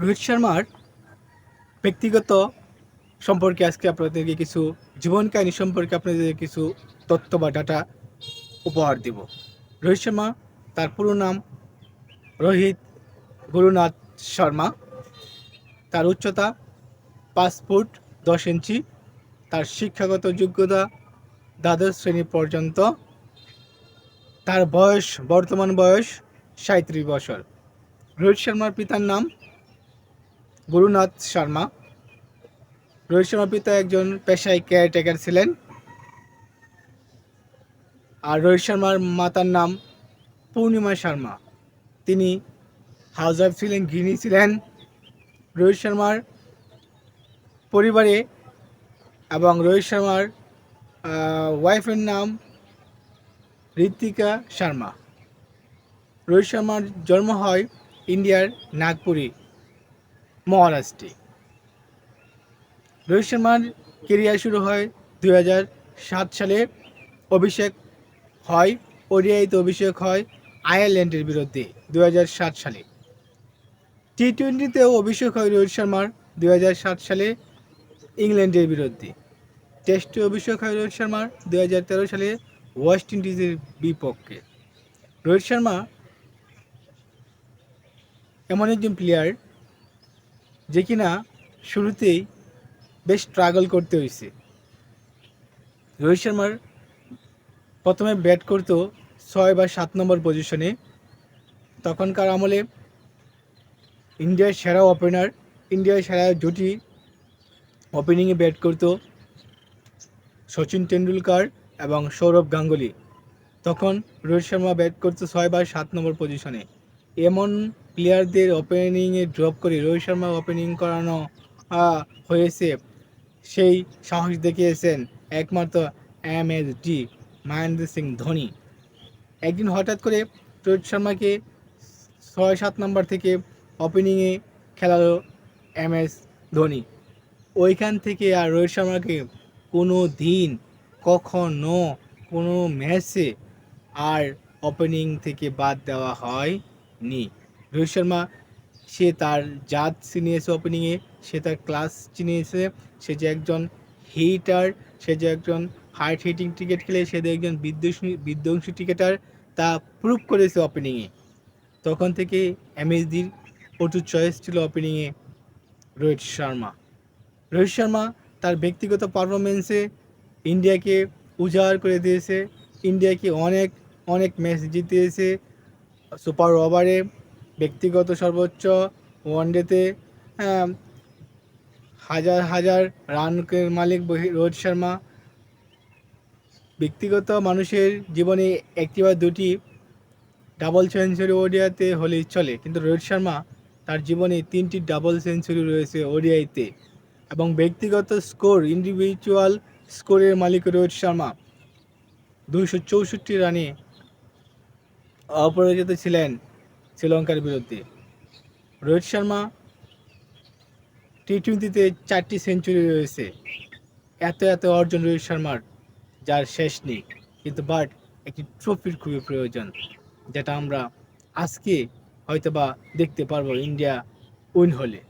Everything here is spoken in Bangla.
রোহিত শর্মার ব্যক্তিগত সম্পর্কে আজকে আপনাদেরকে কিছু জীবন কাহিনী সম্পর্কে আপনাদের কিছু তথ্য বা ডাটা উপহার দেব। রোহিত শর্মা, তার পুরো নাম রোহিত গুরুনাথ শর্মা। তার উচ্চতা পাঁচ ফুট দশ ইঞ্চি। তার শিক্ষাগত যোগ্যতা দ্বাদশ শ্রেণি পর্যন্ত। তার বয়স, বর্তমান বয়স সাঁত্রিশ বছর। রোহিত শর্মার পিতার নাম গুরুনাথ শর্মা। রোহিত শর্মার পিতা একজন পেশায় কেয়ারটেকার ছিলেন। আর রোহিত শর্মার মাতার নাম পূর্ণিমা শর্মা। তিনি হাউস ওয়াইফ ছিলেন, গৃহিণী ছিলেন। রোহিত শর্মার পরিবারে এবং রোহিত শর্মার ওয়াইফের নাম ঋতিকা শর্মা। রোহিত শর্মার জন্ম হয় ইন্ডিয়ার নাগপুরে। মহারাষ্ট্রে। রোহিত শর্মার কেরিয়ার শুরু হয় দুই সাত সালে। অভিষেক হয় ওডিআইতে অভিষেক হয় আয়ারল্যান্ডের বিরুদ্ধে দু সালে। টি টোয়েন্টিতেও অভিষেক হয় রোহিত শর্মার দু সালে ইংল্যান্ডের বিরুদ্ধে। টেস্টে অভিষেক হয় রোহিত শর্মার দু হাজার তেরো সালে ওয়েস্ট ইন্ডিজের বিপক্ষে। রোহিত শর্মা এমন একজন প্লেয়ার যে কিনা শুরুতেই বেশ স্ট্রাগল করতে হয়েছে। রোহিত শর্মার প্রথমে ব্যাট করতো ছয় বা সাত নম্বর পজিশনে তখনকার আমলে ইন্ডিয়ার সেরা ওপেনার ইন্ডিয়ার সেরা জুটি ওপেনিংয়ে ব্যাট করতো সচিন টেন্ডুলকার এবং সৌরভ গাঙ্গুলি। তখন রোহিত শর্মা ব্যাট করতো ছয় বা সাত নম্বর পজিশনে এমন প্লেয়ারদের ওপেনিংয়ে ড্রপ করে রোহিত শর্মা ওপেনিং করানো হয়েছে। সেই সাহস দেখিয়েছেন একমাত্র M S D Mahendra Singh Dhoni. একদিন হঠাৎ করে রোহিত শর্মাকে ছয় সাত নম্বর থেকে ওপেনিংয়ে খেলালো এম এস ধোনি। ওইখান থেকে আর রোহিত শর্মাকে কোনো দিন কখনো কোনো ম্যাচে আর ওপেনিং থেকে বাদ দেওয়া হয়নি। রোহিত শর্মা, সে তার জাত চিনিয়েছে ওপেনিংয়ে সে তার ক্লাস চিনিয়েছে, সে যে একজন হিটার সে যে একজন হার্ড হিটিং ক্রিকেট খেলে, সে যে একজন বিধ্বংসী বিধ্বংসী ক্রিকেটার তা প্রুভ করেছে ওপেনিংয়ে তখন থেকে এমএসডির প্রচুর চয়েস ছিল ওপেনিংয়ে রোহিত শর্মা। রোহিত শর্মা তার ব্যক্তিগত পারফরমেন্সে ইন্ডিয়াকে উজাড় করে দিয়েছে, ইন্ডিয়াকে অনেক অনেক ম্যাচ জিতিয়েছে সুপার ওভারে ব্যক্তিগত সর্বোচ্চ ওয়ানডেতে হাজার হাজার রানের মালিক রোহিত শর্মা। ব্যক্তিগত মানুষের জীবনে একটি বা দুটি ডাবল সেঞ্চুরি ওডিআইতে হলেই চলে, কিন্তু রোহিত শর্মা তার জীবনে তিনটি ডাবল সেঞ্চুরি রয়েছে ওডিআইতে এবং ব্যক্তিগত স্কোর ইন্ডিভিজুয়াল স্কোরের মালিক রোহিত শর্মা। দুইশো চৌষট্টি রানে অপরাজিত ছিলেন। শ্রীলঙ্কার বিরুদ্ধে। রোহিত শর্মা টি টোয়েন্টিতে চারটি সেঞ্চুরি রয়েছে। এত এত অর্জন রোহিত শর্মার, যার শেষ নেই। কিন্তু বাট, একটি ট্রফির খুবই প্রয়োজন, যেটা আমরা আজকে হয়তোবা দেখতে পারব ইন্ডিয়া উইন হলে।